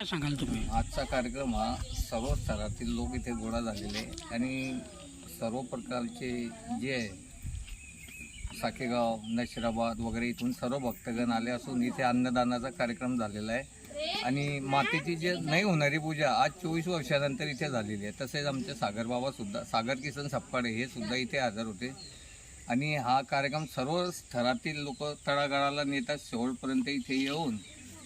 सांगाल तुम्ही? आजचा कार्यक्रम हा सर्व स्तरातील लोक इथे गोळा झालेले आणि सर्व प्रकारचे जे आहे नशिराबाद वगैरे इथून सर्व भक्तगण आले असून इथे अन्नदानाचा कार्यक्रम झालेला आहे. आणि मातेची जे नाही होणारी पूजा आज चोवीस वर्षानंतर इथे झालेली आहे. तसेच आमचे सागरबाबा सुद्धा सागर किसन सप्पाडे हे सुद्धा इथे हजर होते. आणि हा कार्यक्रम सर्व स्तरातील लोक तळागाळाला नेतात. शेवटपर्यंत इथे येऊन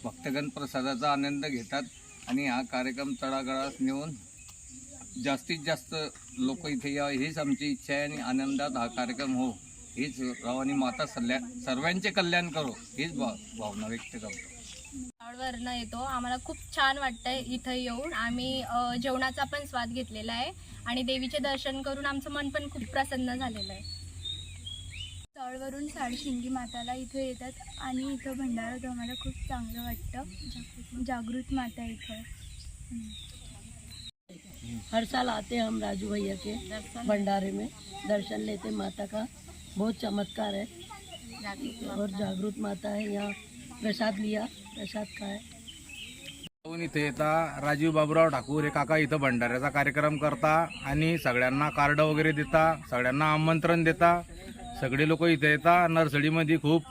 भक्तगण प्रसादाचा आनंद घेतात आणि हा कार्यक्रम तळागाळात नेऊन जास्तीत जास्त लोक इथे या हीच आमची इच्छा आहे आणि आनंदात हा कार्यक्रम हो हीच राव आणि माता सल्ल्या सर्वांचे कल्याण करो हीच भाव भावना व्यक्त करतो. वरनं येतो. आम्हाला खूप छान वाटतंय इथं येऊन. आम्ही जेवणाचा पण स्वाद घेतलेला आहे आणि देवीचे दर्शन करून आमचं मन पण खूप प्रसन्न झालेलं आहे. तळवरून साडशिंगी माताला इथे येतात आणि इथं भंडारा होतो आम्हाला खूप चांगलं वाटतं. जागृत माता आहे इथं. हर साल आते हम राजू भैया के भंडारे में। दर्शन लेते माता का। बहुत चमत्कार है। और जागृत माता है यहाँ। प्रसाद लिया। प्रसाद खाए। जाऊन इथे येता राजीव बाबूराव ठाकूर हे काका इथं भंडाऱ्याचा कार्यक्रम करता आणि सगळ्यांना कार्ड वगैरे देता सगळ्यांना आमंत्रण देता. सगळे लोक इथे येतात. नर्सरीमध्ये खूप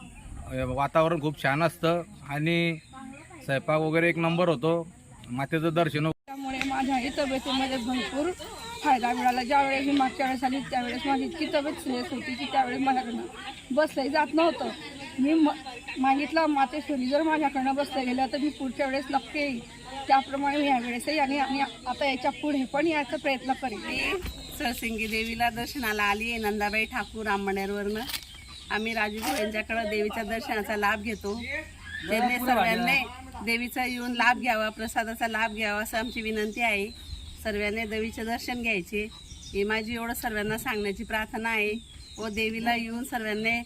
वातावरण खूप छान असतं. आणि स्वयंपाक वगैरे एक नंबर होतो. मातेचं दर्शन हो- त्यामुळे माझ्या ही तब्येतीमध्ये भरपूर फायदा मिळाला. ज्यावेळेस मी मागच्या वेळेस आली त्यावेळेस माझी इतकी तब्येत सिरियस होती की त्यावेळेस माझ्याकडनं बसलंही जात नव्हतं. मी म मागितलं मातेश्वरी जर माझ्याकडनं बसलं गेलं तर मी पुढच्या वेळेस नक्की येईल त्याप्रमाणे मी यावेळेसही आणि आणि आता याच्यापुढे पण याचा प्रयत्न करेन. सरसिंगी देवीला दर्शनाला आली आहे नंदाबाई ठाकूर आंबणेरवरनं आम्ही राजूभाऊ यांच्याकडं देवीच्या दर्शनाचा लाभ घेतो. त्यांनी सर्वांनी देवीचा येऊन लाभ घ्यावा प्रसादाचा लाभ घ्यावा असं आमची विनंती आहे. सर्वांनी देवीचे दर्शन घ्यायचे. ही माझी एवढं सर्वांना सांगण्याची प्रार्थना आहे. व देवीला येऊन सर्वांनी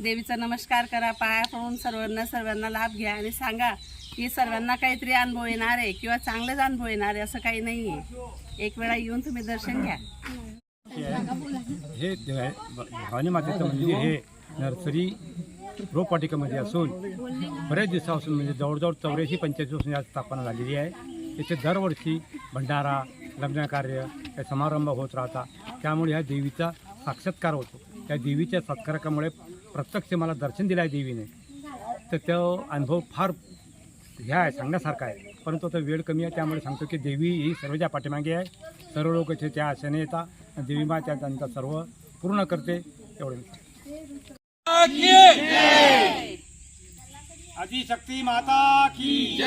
देवीचा नमस्कार करा पाया पडून सर्वांना सर्वांना लाभ घ्या आणि सांगा की सर्वांना काहीतरी अनुभव येणार आहे किंवा चांगलेच अनुभव येणार आहे असं काही नाही आहे. एक वेळा येऊन तुम्ही दर्शन घ्या. हे भवानी मातेचं मंदिर हे नर्सरी रोपवाटिकेमध्ये असून बऱ्याच दिवसापासून म्हणजे जवळजवळ चौऱ्याऐंशी पंच्याऐंशी वर्षांची आज स्थापना झालेली आहे. इथे दरवर्षी भंडारा लग्न कार्य हे समारंभ होत राहतात. त्यामुळे ह्या देवीचा साक्षात्कार होतो. त्या देवीच्या सत्कारामुळे प्रत्यक्ष मला दर्शन दिलं आहे देवीने. तर तो अनुभव फार ह्या आहे सांगण्यासारखा आहे. परंतु आता वेळ कमी आहे त्यामुळे सांगतो की देवी ही सर्वच्या पाठीमागे आहे. सर्व लोक त्या आशेने येतात. आणि देवी त्या त्यांचा सर्व पूर्ण करते. एवढे आदिशक्ती माता की